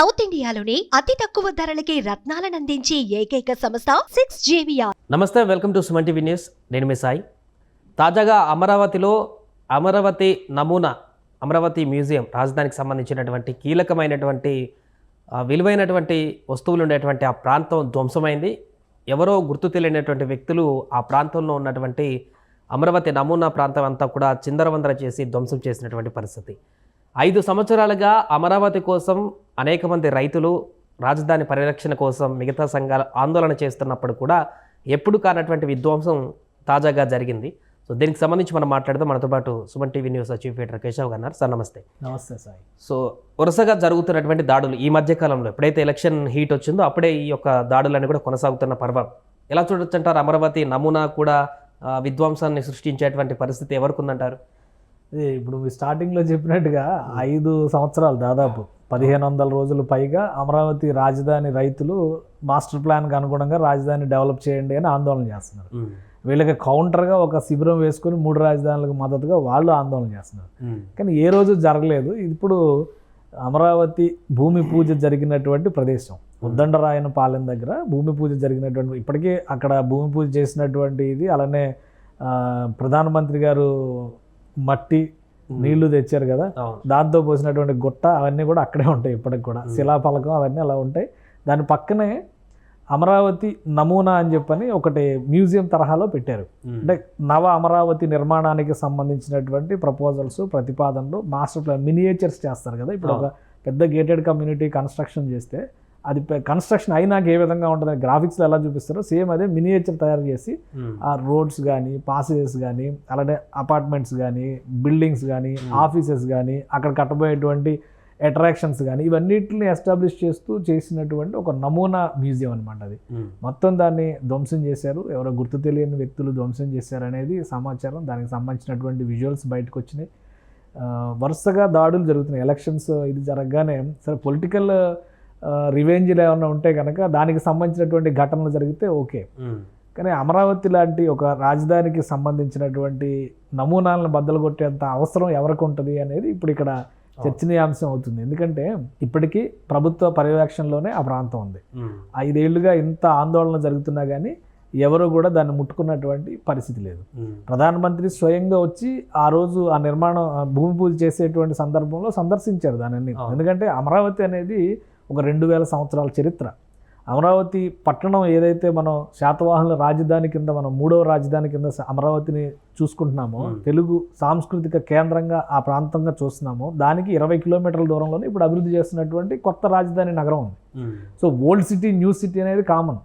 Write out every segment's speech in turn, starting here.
South ఇండియాలోని అతి తక్కువ ధరలకి రత్నాలను అందించే ఏకైక సంస్థ సిక్స్ జేవియా నమస్తే welcome to Suman TV news. నేను మీ సాయి. తాజాగా అమరావతిలో అమరావతి నమూనా అమరావతి మ్యూజియం రాజధానికి సంబంధించినటువంటి కీలకమైనటువంటి విలువైనటువంటి వస్తువులు ఉండేటువంటి ఆ ప్రాంతం ధ్వంసమైంది. ఎవరో గుర్తు తెలియనటువంటి వ్యక్తులు ఆ ప్రాంతంలో ఉన్నటువంటి అమరావతి నమూనా ప్రాంతం అంతా కూడా చిందరవందర చేసి ధ్వంసం చేసినటువంటి పరిస్థితి. ఐదు సంవత్సరాలుగా అమరావతి కోసం అనేక మంది రైతులు రాజధాని పరిరక్షణ కోసం మిగతా సంఘాలు ఆందోళన చేస్తున్నప్పుడు కూడా ఎప్పుడు కానటువంటి విధ్వంసం తాజాగా జరిగింది. సో దీనికి సంబంధించి మనం మాట్లాడదాం. మనతో పాటు Suman TV news chief editor Keshav garu. Sir నమస్తే. నమస్తే సాయి సో వరుసగా జరుగుతున్నటువంటి దాడులు ఈ మధ్య కాలంలో ఎప్పుడైతే ఎలక్షన్ హీట్ వచ్చిందో అప్పుడే ఈ యొక్క దాడులన్నీ కూడా కొనసాగుతున్న పర్వం. ఎలా చూడొచ్చు అంటారు? అమరావతి నమూనా కూడా విధ్వంసాన్ని సృష్టించేటువంటి పరిస్థితి ఎవరికి ఉందంటారు? ఇప్పుడు మీ స్టార్టింగ్లో చెప్పినట్టుగా ఐదు సంవత్సరాలు దాదాపు. పదిహేను వందల రోజులు పైగా అమరావతి రాజధాని రైతులు మాస్టర్ ప్లాన్కి అనుగుణంగా రాజధాని డెవలప్ చేయండి అని ఆందోళన చేస్తున్నారు. వీళ్ళకి కౌంటర్గా ఒక శిబిరం వేసుకొని మూడు రాజధానులకు మద్దతుగా వాళ్ళు ఆందోళన చేస్తున్నారు. కానీ ఏ రోజు జరగలేదు. ఇప్పుడు అమరావతి భూమి పూజ జరిగినటువంటి ప్రదేశం ఉద్దండరాయన పాలెం దగ్గర భూమి పూజ జరిగినటువంటి ఇప్పటికీ అక్కడ భూమి పూజ చేసినటువంటి ఇది అలానే ప్రధానమంత్రి గారు మట్టి నీళ్ళు తెచ్చారు కదా. దాంతో పోసినటువంటి గుట్ట అవన్నీ కూడా అక్కడే ఉంటాయి ఇప్పటికి కూడా. శిలాఫలకం అవన్నీ అలా ఉంటాయి. దాని పక్కనే అమరావతి నమూనా అని చెప్పని ఒకటి మ్యూజియం తరహాలో పెట్టారు. అంటే నవ అమరావతి నిర్మాణానికి సంబంధించినటువంటి ప్రపోజల్స్ ప్రతిపాదనలు మాస్టర్ ప్లాన్ మినియేచర్స్ చేస్తారు కదా. ఇప్పుడు ఒక పెద్ద గేటెడ్ కమ్యూనిటీ కన్స్ట్రక్షన్ చేస్తే అది కన్స్ట్రక్షన్ అయినాక ఏ విధంగా ఉంటుంది గ్రాఫిక్స్లో ఎలా చూపిస్తారో సేమ్ అదే మినియేచర్ తయారు చేసి ఆ రోడ్స్ కానీ పాసేజెస్ కానీ అలానే అపార్ట్మెంట్స్ కానీ బిల్డింగ్స్ కానీ ఆఫీసెస్ కానీ అక్కడ కట్టబోయేటువంటి అట్రాక్షన్స్ కానీ ఇవన్నిటిని ఎస్టాబ్లిష్ చేస్తూ చేసినటువంటి ఒక నమూనా మ్యూజియం అనమాట అది. మొత్తం దాన్ని ధ్వంసం చేశారు. ఎవరో గుర్తు తెలియని వ్యక్తులు ధ్వంసం చేశారు అనేది సమాచారం. దానికి సంబంధించినటువంటి విజువల్స్ బయటకు వచ్చినాయి. వరుసగా దాడులు జరుగుతున్నాయి. ఎలక్షన్స్ ఇది జరగగానే సరే పొలిటికల్ రివెంజ్లు ఏమైనా ఉంటే కనుక దానికి సంబంధించినటువంటి ఘటనలు జరిగితే ఓకే. కానీ అమరావతి లాంటి ఒక రాజధానికి సంబంధించినటువంటి నమూనాలను బద్దలు కొట్టేంత అవసరం ఎవరికి ఉంటుంది అనేది ఇప్పుడు ఇక్కడ చర్చనీయాంశం అవుతుంది. ఎందుకంటే ఇప్పటికీ ప్రభుత్వ పర్యవేక్షణలోనే ఆ ప్రాంతం ఉంది. ఐదేళ్ళుగా ఇంత ఆందోళన జరుగుతున్నా కానీ ఎవరు కూడా దాన్ని ముట్టుకున్నటువంటి పరిస్థితి లేదు. ప్రధానమంత్రి స్వయంగా వచ్చి ఆ రోజు ఆ నిర్మాణం భూమి పూజ చేసేటువంటి సందర్భంలో సందర్శించారు దానిని. ఎందుకంటే అమరావతి అనేది ఒక రెండు వేల సంవత్సరాల చరిత్ర. అమరావతి పట్టణం ఏదైతే మనం శాతవాహనుల రాజధాని కింద మనం మూడవ రాజధాని కింద అమరావతిని చూసుకుంటున్నామో. తెలుగు సాంస్కృతిక కేంద్రంగా ఆ ప్రాంతంగా చూస్తున్నామో దానికి ఇరవై కిలోమీటర్ల దూరంలోనే ఇప్పుడు అభివృద్ధి చేస్తున్నటువంటి కొత్త రాజధాని నగరం ఉంది. So old city new city అనేది కామన్.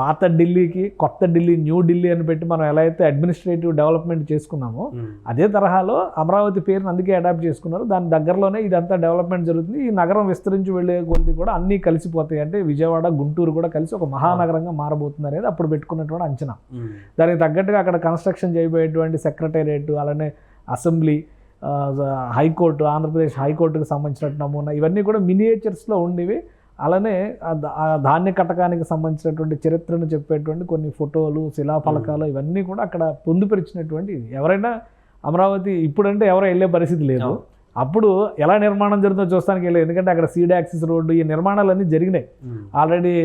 పాత ఢిల్లీకి కొత్త ఢిల్లీ న్యూ ఢిల్లీ అని పెట్టి మనం ఎలా అయితే అడ్మినిస్ట్రేటివ్ డెవలప్మెంట్ చేసుకున్నామో అదే తరహాలో అమరావతి పేరుని అందుకే అడాప్ట్ చేసుకున్నారు. దాని దగ్గరలోనే ఇదంతా డెవలప్మెంట్ జరుగుతుంది. ఈ నగరం విస్తరించి వెళ్ళే కొద్ది కూడా అన్నీ కలిసిపోతాయి. అంటే విజయవాడ గుంటూరు కూడా కలిసి ఒక మహానగరంగా మారబోతుంది అనేది అప్పుడు పెట్టుకున్నటువంటి అంచనా. దానికి తగ్గట్టుగా అక్కడ కన్స్ట్రక్షన్ చేయబోయేటువంటి సెక్రటేరియట్ అలానే అసెంబ్లీ హైకోర్టు ఆంధ్రప్రదేశ్ హైకోర్టుకు సంబంధించినట్టు నమూనా ఇవన్నీ కూడా మినియేచర్స్లో ఉండేవి. అలానే ఆ ధాన్య కటకానికి సంబంధించినటువంటి చరిత్రను చెప్పేటువంటి కొన్ని ఫోటోలు శిలాఫలకాలు ఇవన్నీ కూడా అక్కడ పొందుపరిచినటువంటి. ఎవరైనా అమరావతి ఇప్పుడంటే ఎవరో వెళ్ళే పరిస్థితి లేదు. అప్పుడు ఎలా నిర్మాణం జరుగుతుందో చూస్తానికి వెళ్ళలేదు. ఎందుకంటే అక్కడ సీడ్ యాక్సిస్ రోడ్డు ఈ నిర్మాణాలన్నీ జరిగినాయి. Already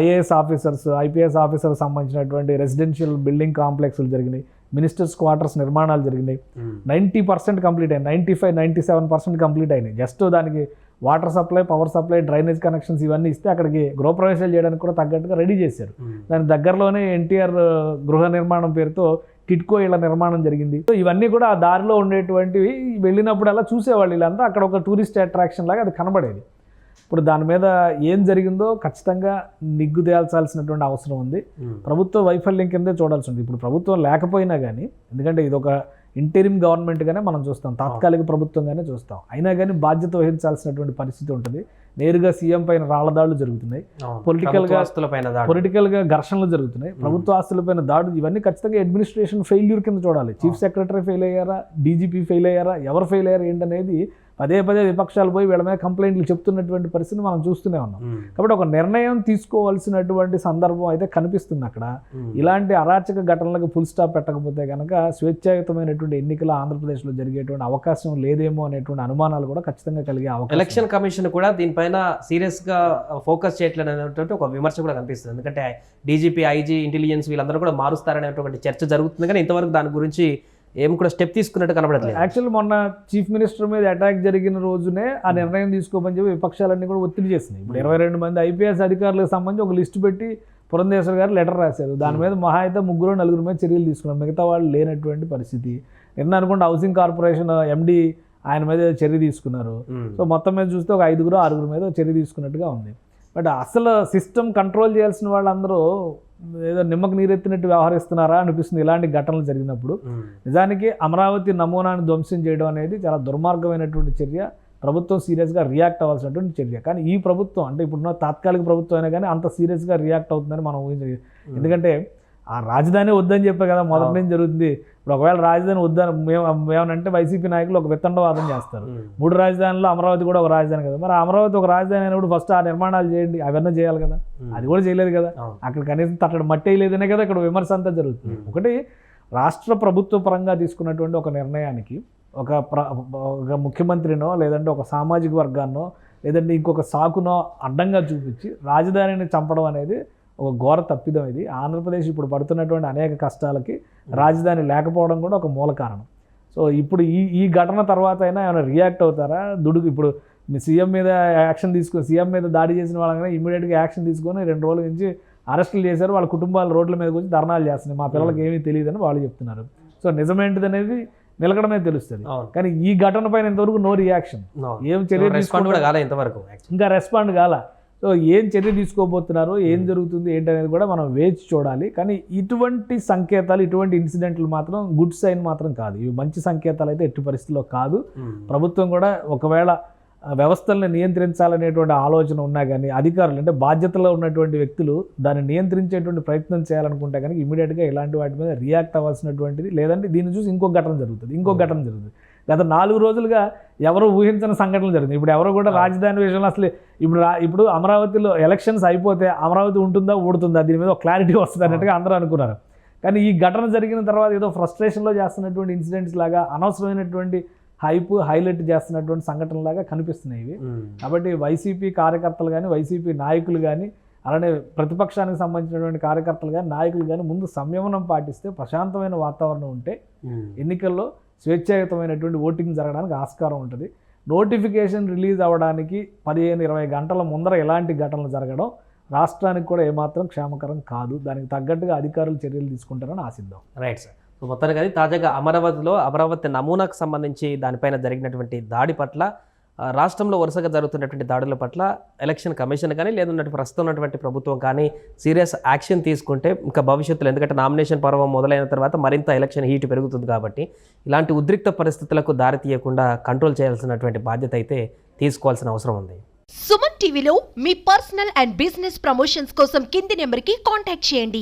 IAS officers IPS officers సంబంధించినటువంటి రెసిడెన్షియల్ బిల్డింగ్ కాంప్లెక్స్లు జరిగినాయి. మినిస్టర్స్ క్వార్టర్స్ నిర్మాణాలు జరిగినాయి. నైంటీ పర్సెంట్ కంప్లీట్ అయ్యాయి. Ninety five ninety seven percent complete అయినాయి. జస్ట్ దానికి water supply power supply drainage connections ఇవన్నీ ఇస్తే అక్కడికి గృహప్రవేశాలు చేయడానికి కూడా తగ్గట్టుగా రెడీ చేశారు. దాని దగ్గరలోనే ఎన్టీఆర్ గృహ నిర్మాణం పేరుతో టిట్కో ఇళ్ళ నిర్మాణం జరిగింది. సో ఇవన్నీ కూడా ఆ దారిలో ఉండేటువంటివి వెళ్ళినప్పుడు అలా చూసేవాళ్ళు వీళ్ళంతా. అక్కడ ఒక టూరిస్ట్ అట్రాక్షన్ లాగా అది కనబడేది. ఇప్పుడు దాని మీద ఏం జరిగిందో ఖచ్చితంగా నిగ్గు తేల్చాల్సినటువంటి అవసరం ఉంది. ప్రభుత్వ వైఫల్యం కిందే చూడాల్సి ఉంది. ఇప్పుడు ప్రభుత్వం లేకపోయినా కానీ ఎందుకంటే ఇది ఒక ఇంటరిమ్ గవర్నమెంట్గానే మనం చూస్తాం. తాత్కాలిక ప్రభుత్వంగానే చూస్తాం. అయినా కానీ బాధ్యత వహించాల్సినటువంటి పరిస్థితి ఉంటుంది. నేరుగా సీఎం పైన రాళ్ళదాడులు జరుగుతున్నాయి. Political గా- పైన దాడులు. పొలిటికల్గా ఘర్షణలు జరుగుతున్నాయి. ప్రభుత్వ ఆస్తులపైన దాడులు ఇవన్నీ ఖచ్చితంగా అడ్మినిస్ట్రేషన్ ఫెయిల్యూర్ కింద చూడాలి. చీఫ్ సెక్రటరీ ఫెయిల్ అయ్యారా? డీజీపీ ఫెయిల్ అయ్యారా? ఎవరు ఫెయిల్ అయ్యారు ఏంటనేది పదే పదే విపక్షాలు పోయి వీళ్ళ మీద కంప్లైంట్లు చెప్తున్నటువంటి పరిస్థితిని మనం చూస్తూనే ఉన్నాం. కాబట్టి ఒక నిర్ణయం తీసుకోవాల్సినటువంటి సందర్భం అయితే కనిపిస్తుంది అక్కడ. ఇలాంటి అరాచక ఘటనలకు ఫుల్ స్టాప్ పెట్టకపోతే కనుక స్వేచ్ఛాయుతమైనటువంటి ఎన్నికలు ఆంధ్రప్రదేశ్లో జరిగేటువంటి అవకాశం లేదేమో అనేటువంటి అనుమానాలు కూడా ఖచ్చితంగా కలిగే అవకాశం ఎలక్షన్ కమిషన్ కూడా దీనిపైన సీరియస్గా ఫోకస్ చేయట్లేదు అనేటువంటి ఒక విమర్శ కూడా కనిపిస్తుంది. ఎందుకంటే డీజీపీ ఐజీ ఇంటెలిజెన్స్ వీళ్ళందరూ కూడా మారుస్తారనేటువంటి చర్చ జరుగుతుంది. కానీ ఇంతవరకు దాని గురించి ఏం కూడా స్టెప్ తీసుకున్నట్టు కనబడట్లేదు. యాక్చువల్ మొన్న చీఫ్ మినిస్టర్ మీద అటాక్ జరిగిన రోజునే ఆ నిర్ణయం తీసుకోమని చెప్పి విపక్షాలన్నీ కూడా ఒత్తిడి చేసినాయి ఇప్పుడు ఇరవై రెండు మంది ఐపీఎస్ అధికారులకు సంబంధించి ఒక లిస్టు పెట్టి పురంధేశ్వర్ గారు లెటర్ రాశారు. దాని మీద మహా అయితే ముగ్గురు నలుగురు మీద చర్యలు తీసుకున్నారు. మిగతా వాళ్ళు లేనటువంటి పరిస్థితి. నిన్న అనుకుంటే హౌసింగ్ కార్పొరేషన్ ఎండి ఆయన మీద చర్య తీసుకున్నారు. ఉమ్. సో మొత్తం మీద చూస్తే ఒక ఐదుగురు ఆరుగురు మీద చర్య తీసుకున్నట్టుగా ఉంది. బట్ అసలు సిస్టమ్ కంట్రోల్ చేయాల్సిన వాళ్ళందరూ ఏదో నిమ్మకు నీరెత్తినట్టు వ్యవహరిస్తున్నారా అనిపిస్తుంది ఇలాంటి ఘటనలు జరిగినప్పుడు. నిజానికి అమరావతి నమూనాను ధ్వంసం చేయడం అనేది చాలా దుర్మార్గమైనటువంటి చర్య. ప్రభుత్వం సీరియస్గా రియాక్ట్ అవ్వాల్సినటువంటి చర్య. కానీ ఈ ప్రభుత్వం అంటే ఇప్పుడున్న తాత్కాలిక ప్రభుత్వం అయినా కానీ అంత సీరియస్గా రియాక్ట్ అవుతుందని మనం ఊహించలేదు. ఎందుకంటే ఆ రాజధాని వద్దని చెప్పే కదా మొదటి నుంచి జరుగుతుంది ఇప్పుడు ఒకవేళ రాజధాని వద్దని మేము మేమనంటే వైసీపీ నాయకులు ఒక విత్తండవాదం చేస్తారు. మూడు రాజధానుల్లో అమరావతి కూడా ఒక రాజధాని కదా మరి అమరావతి ఒక రాజధాని అయినప్పుడు ఫస్ట్ ఆ నిర్మాణాలు చేయండి అవన్నీ చేయాలి కదా. అది కూడా చేయలేదు కదా. అక్కడ కనీసం తట్టడు మట్టి వేయలేదనే కదా ఇక్కడ విమర్శ అంతా జరుగుతుంది. ఒకటి రాష్ట్ర ప్రభుత్వ పరంగా తీసుకున్నటువంటి ఒక నిర్ణయానికి ఒక ప్ర ఒక ముఖ్యమంత్రినో లేదంటే ఒక సామాజిక వర్గాన్నో లేదంటే ఇంకొక సాకునో అడ్డంగా చూపించి రాజధానిని చంపడం అనేది ఒక ఘోర తప్పిదం ఇది. ఆంధ్రప్రదేశ్ ఇప్పుడు పడుతున్నటువంటి అనేక కష్టాలకి రాజధాని లేకపోవడం కూడా ఒక మూల కారణం. సో ఇప్పుడు ఈ ఈ ఘటన తర్వాత అయినా ఏమైనా రియాక్ట్ అవుతారా? దుడుకు ఇప్పుడు మీ సీఎం మీద యాక్షన్ తీసుకుని సీఎం మీద దాడి చేసిన వాళ్ళని ఇమీడియట్గా యాక్షన్ తీసుకొని రెండు రోజుల నుంచి అరెస్టులు చేశారు. వాళ్ళ కుటుంబాలు రోడ్ల మీదకి వచ్చి ధర్నాలు చేస్తున్నాయి. మా పిల్లలకి ఏమీ తెలియదని వాళ్ళు చెప్తున్నారు. సో నిజమేంటిది అనేది నిలకడమే తెలుస్తుంది. కానీ ఈ ఘటన పైన ఇంతవరకు నో రియాక్షన్. ఏం చర్య కూడా కాలే ఇంతవరకు. ఇంకా రెస్పాండ్ కాల. సో ఏం చర్య తీసుకోబోతున్నారు ఏం జరుగుతుంది ఏంటనేది కూడా మనం వేచి చూడాలి. కానీ ఇటువంటి సంకేతాలు ఇటువంటి ఇన్సిడెంట్లు మాత్రం గుడ్ సైన్ మాత్రం కాదు. ఇవి మంచి సంకేతాలు అయితే ఎట్టి పరిస్థితుల్లో కాదు. ప్రభుత్వం కూడా ఒకవేళ వ్యవస్థల్ని నియంత్రించాలనేటువంటి ఆలోచన ఉన్నా కానీ అధికారులు అంటే బాధ్యతలో ఉన్నటువంటి వ్యక్తులు దాన్ని నియంత్రించేటువంటి ప్రయత్నం చేయాలనుకుంటే కనుక ఇమీడియట్గా ఇలాంటి వాటి మీద రియాక్ట్ అవ్వాల్సినటువంటిది లేదంటే దీన్ని చూసి ఇంకో ఘటన జరుగుతుంది ఇంకో ఘటన జరుగుతుంది. గత నాలుగు రోజులుగా ఎవరు ఊహించిన సంఘటనలు జరుగుతుంది ఇప్పుడు ఎవరు కూడా రాజధాని విషయంలో అసలు ఇప్పుడు ఇప్పుడు అమరావతిలో ఎలక్షన్స్ అయిపోతే అమరావతి ఉంటుందా ఊడుతుందా? దీని మీద ఒక క్లారిటీ వస్తుంది అన్నట్టుగా అందరూ అనుకున్నారు. కానీ ఈ ఘటన జరిగిన తర్వాత ఏదో ఫ్రస్ట్రేషన్లో చేస్తున్నటువంటి ఇన్సిడెంట్స్ లాగా అనవసరమైనటువంటి హైప్ హైలైట్ చేస్తున్నటువంటి సంఘటనలాగా కనిపిస్తున్నాయి ఇవి. కాబట్టి వైసీపీ కార్యకర్తలు కానీ వైసీపీ నాయకులు కానీ అలానే ప్రతిపక్షానికి సంబంధించినటువంటి కార్యకర్తలు కానీ నాయకులు కానీ ముందు సంయమనం పాటిస్తే ప్రశాంతమైన వాతావరణం ఉంటే. ఎన్నికల్లో స్వేచ్ఛాయుతమైనటువంటి ఓటింగ్ జరగడానికి ఆస్కారం ఉంటుంది. నోటిఫికేషన్ రిలీజ్ అవ్వడానికి పదిహేను ఇరవై గంటల ముందర ఎలాంటి ఘటనలు జరగడం రాష్ట్రానికి కూడా ఏమాత్రం క్షేమకరం కాదు. దానికి తగ్గట్టుగా అధికారులు చర్యలు తీసుకుంటారని ఆశిద్దాం. Right sir. సో మొత్తానికి అది తాజాగా అమరావతిలో అమరావతి నమూనాకు సంబంధించి దానిపైన జరిగినటువంటి దాడి పట్ల రాష్ట్రంలో వరుసగా జరుగుతున్నటువంటి దాడుల పట్ల ఎలక్షన్ కమిషన్ కానీ లేదన్నట్టు ప్రస్తుతం ఉన్నటువంటి ప్రభుత్వం కానీ సీరియస్ యాక్షన్ తీసుకుంటే ఇంకా భవిష్యత్తులో ఎందుకంటే నామినేషన్ పర్వం మొదలైన తర్వాత మరింత ఎలక్షన్ హీట్ పెరుగుతుంది కాబట్టి ఇలాంటి ఉద్రిక్త పరిస్థితులకు దారి తీయకుండా కంట్రోల్ చేయాల్సినటువంటి బాధ్యత అయితే తీసుకోవాల్సిన అవసరం ఉంది. సుమన్ టీవీలో మీ పర్సనల్ అండ్ బిజినెస్ ప్రమోషన్స్ కోసం కింది నెంబర్కి కాంటాక్ట్ చేయండి.